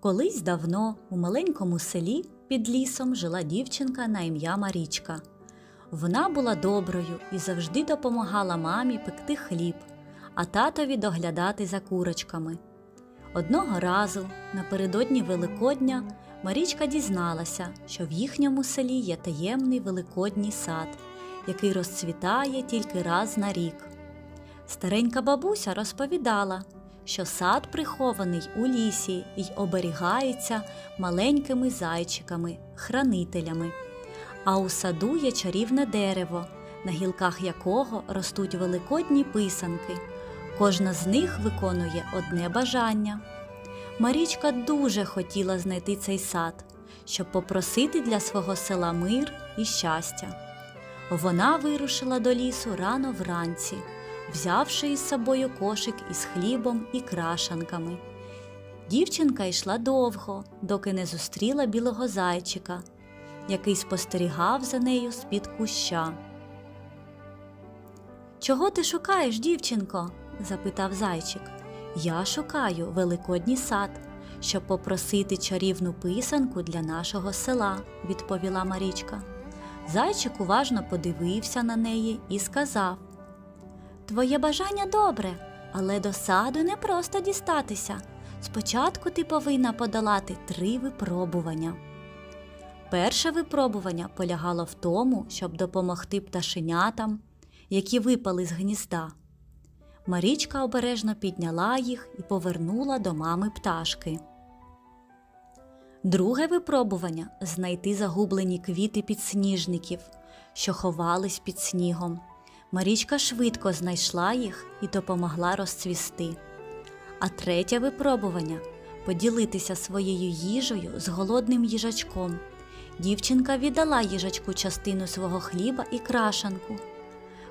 Колись давно у маленькому селі під лісом жила дівчинка на ім'я Марічка. Вона була доброю і завжди допомагала мамі пекти хліб, а татові доглядати за курочками. Одного разу, напередодні Великодня, Марічка дізналася, що в їхньому селі є таємний великодній сад, який розцвітає тільки раз на рік. Старенька бабуся розповідала, що сад прихований у лісі й оберігається маленькими зайчиками, хранителями. А у саду є чарівне дерево, на гілках якого ростуть великодні писанки. Кожна з них виконує одне бажання. Марічка дуже хотіла знайти цей сад, щоб попросити для свого села мир і щастя. Вона вирушила до лісу рано вранці, взявши із собою кошик із хлібом і крашанками. Дівчинка йшла довго, доки не зустріла білого зайчика, який спостерігав за нею з-під куща. Чого ти шукаєш, дівчинко? запитав зайчик. Я шукаю великодній сад, щоб попросити чарівну писанку для нашого села, відповіла Марічка. Зайчик уважно подивився на неї і сказав: Твоє бажання добре, але до саду не просто дістатися. Спочатку ти повинна подолати три випробування. Перше випробування полягало в тому, щоб допомогти пташенятам, які випали з гнізда. Марічка обережно підняла їх і повернула до мами пташки. Друге випробування знайти загублені квіти підсніжників, що ховались під снігом. Марічка швидко знайшла їх і допомогла розцвісти. А третє випробування поділитися своєю їжею з голодним їжачком. Дівчинка віддала їжачку частину свого хліба і крашанку.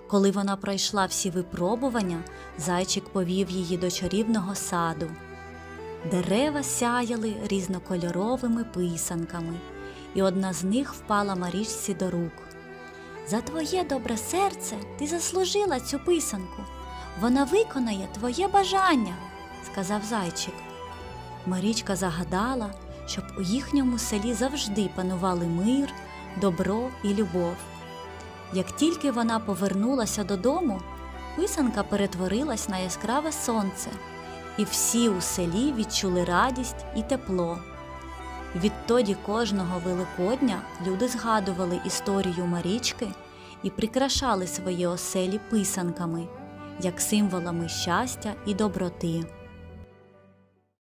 Коли вона пройшла всі випробування, зайчик повів її до чарівного саду. Дерева сяяли різнокольоровими писанками, і одна з них впала Марічці до рук. За твоє добре серце ти заслужила цю писанку. Вона виконає твоє бажання, сказав зайчик. Марічка загадала, щоб у їхньому селі завжди панували мир, добро і любов. Як тільки вона повернулася додому, писанка перетворилась на яскраве сонце, і всі у селі відчули радість і тепло. Відтоді кожного Великодня люди згадували історію Марічки і прикрашали свої оселі писанками, як символами щастя і доброти.